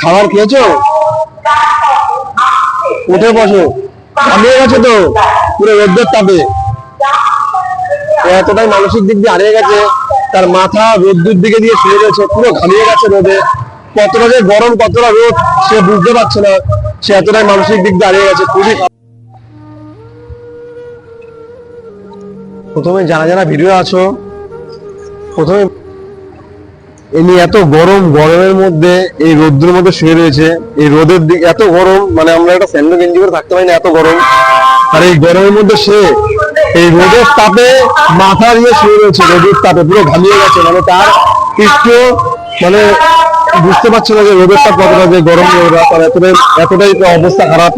খাবার খেয়েছো? উঠে বসো। হারিয়ে গেছে তো, পুরো রোদ্রের তাপে। এতটাই মানসিক দিক দিয়ে হারিয়ে গেছে, তার মাথা রোদ্দুর দিকে দিয়ে শুয়ে রয়েছে, পুরো ঘামিয়ে গেছে রোদে। কতটা যে গরম, কতটা রোদ, সে বুঝতে পারছে না। সে এতটাই মানসিক দিক দিয়ে হারিয়ে গেছে, খুবই প্রথমে যারা যারা ভিডিও আছো, প্রথমে এমনি এত গরম, গরমের মধ্যে এই রোদ্রের মধ্যে শুয়ে রয়েছে। এই রোদের দিক এত গরম মানে আমরা একটা স্যান্ডো গেঞ্জি করে থাকতে পারি না, এত গরম। আর এই গরমের মধ্যে সে এই রোদের তাপে মাথা দিয়ে শুয়ে রয়েছে, রোদের তাপে পুরো ঘামিয়ে গেছে। মানে তার একটু মানে বুঝতে পারছে না যে রোদের তাপ কতটা যে গরম রোদা তার এতটাই এতটাই অবস্থা খারাপ।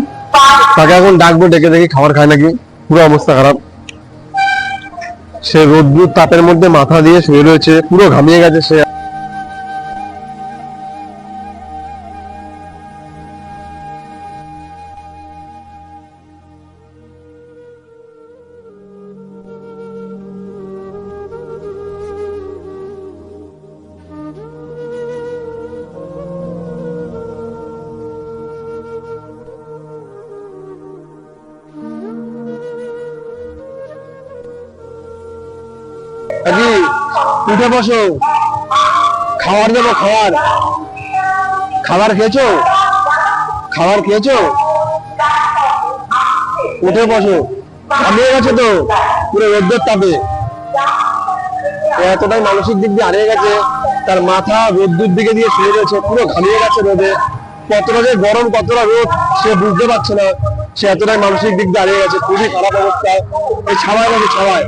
তাকে এখন ডাকবো, ডেকে দেখি খাবার খায় নাকি। পুরো অবস্থা খারাপ। সে রোদ্দুর তাপের মধ্যে মাথা দিয়ে শুয়ে রয়েছে, পুরো ঘামিয়ে গেছে সে। উঠে বসো। খাবার দেবো, খাবার। খাবার খেয়েছো? খাবার খেয়েছো? উঠে বসো। হারিয়ে গেছে তো? পুরো রোদ্রের তাপে। এতটাই মানসিক দিক দিয়ে হারিয়ে গেছে, তার মাথা রোদ্দুর দিকে দিয়ে শুয়ে রয়েছে, পুরো ঘামিয়ে গেছে রোদে। কতটা যে গরম কতটা রোদ, সে বুঝতে পারছে না। সে এতটাই মানসিক দিক দিয়ে হারিয়ে গেছে, খুবই খারাপ অবস্থা। এই ছাওয়ায় গেছে ছাওয়ায়।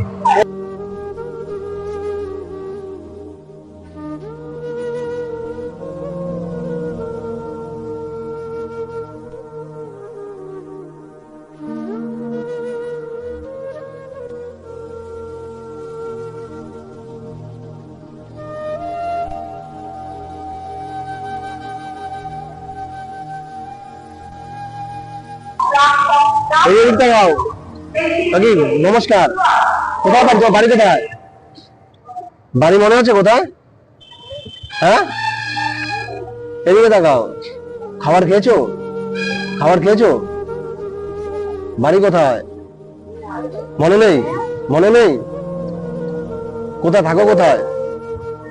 নমস্কার। কোথায় তোমার? বাড়ি কোথায়? বাড়ি মনে হচ্ছে কোথায়? হ্যাঁ? এদিকে তাকাও। খাবার খেয়েছো? খাবার খেয়েছো? বাড়ি কোথায়? মনে নেই? মনে নেই? কোথায়? থাকো কোথায়?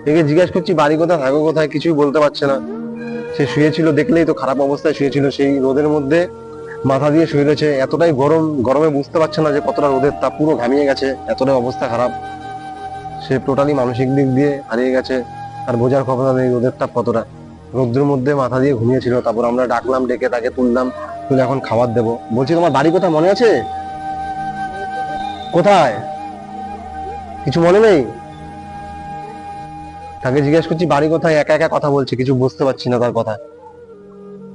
একে জিজ্ঞেস করছি, বাড়ি কোথায়? থাকো কোথায়? কিছুই বলতে পারছে না। সে শুয়েছিল, দেখলেই তো খারাপ অবস্থায় শুয়েছিল সেই রোদের মধ্যে। মাথা দিয়ে শুয়ে রয়েছে। এতটাই গরম, গরমে বুঝতে পারছে না যে কতটা রোদের তাপ পুরো ঘামিয়ে গেছে, এতটাই অবস্থা খারাপ। সে টোটালি মানসিক দিক দিয়ে হারিয়ে গেছে, আর বোঝার ক্ষমতা নেই রোদের তাপ কতটা। রোদ্রের মধ্যে মাথা দিয়ে ঘুমিয়েছিল, তারপর আমরা ডাকলাম, ডেকে তাকে তুললাম, তুলে এখন খাবার দেবো। বলছি, তোমার বাড়ি কোথায়? মনে আছে? কোথায়? কিছু মনে নেই? তাকে জিজ্ঞেস করছি, বাড়ি কোথায়? একা একা কথা বলছে, কিছু বুঝতে পারছি না তার কথা।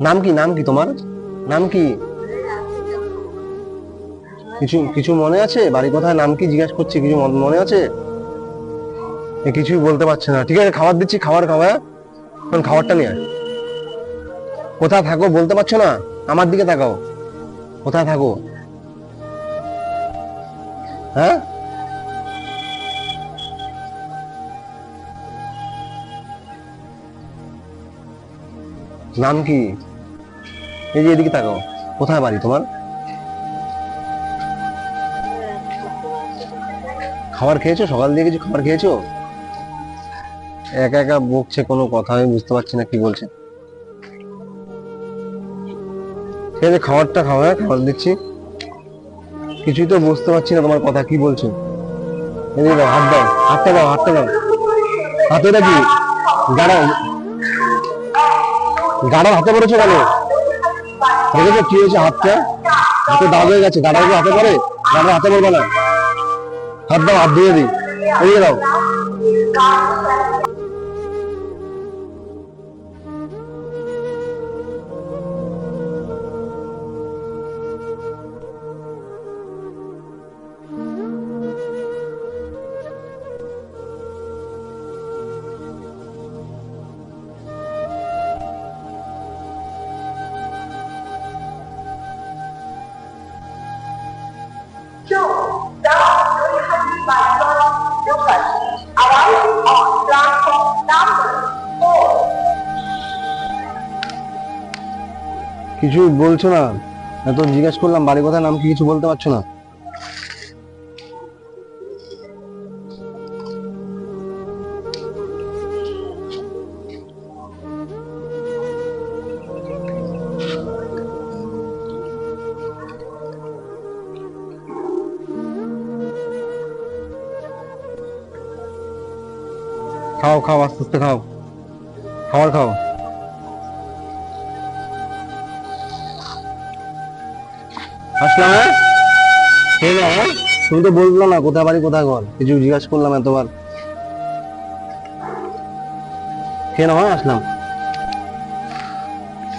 নাম কি? নাম কি তোমার? নাম কি? কিছু কিছু মনে আছে? বাড়ি কোথায়? নাম কি জিজ্ঞেস করছি? কিছু মন- আছে? কিছুই বলতে পারছে না। ঠিক আছে, খাবার দিচ্ছি, খাবার খাওয়া এখন খাবারটা নিয়ে কোথায় থাকো বলতে পারছ না? আমার দিকে তাকাও। কোথায় থাকো? হ্যাঁ? নাম কি? এই যে এদিকে তাকাও। কোথায় বাড়ি তোমার? খাবার খেয়েছো? সকাল দিয়ে কিছু খাবার খেয়েছো? একা একা বকছে কোনো কথা, আমি বুঝতে পারছি না কি বলছে। ঠিক আছে খাবারটা খাওয়া হ্যাঁ? খাবার দিচ্ছি। কিছুই তো বুঝতে পারছি না তোমার কথা, কি বলছো? দাও, হাত দাও, হাতটা দাও হাতটা দাও। হাতেটা কি? গাড়া গাড়ার হাতে পড়েছো কেন? দেখেছ কি হয়েছে হাতটা? হাতে দাগ হয়ে গেছে গাড়া কি হাতে পড়ে? গাড়ার হাতে পড়বে না। হাত দাও হাত ধুয়ে দিই। এদিকে দাও। কিছু বলছো না? এত জিজ্ঞেস করলাম বাড়ি কোথায় নাম কি কিছু বলতে পারছ না? খাও খাও, আস্তে আস্তে খাও। খাবার খাও। আসলাম হ্যাঁ? হ্যাঁ? তুমি তো বলল না কোথায় বাড়ি কোথায় ঘর? কিছু জিজ্ঞাসা করলাম এতবার। খেয়ে নাও হ্যাঁ আসলাম।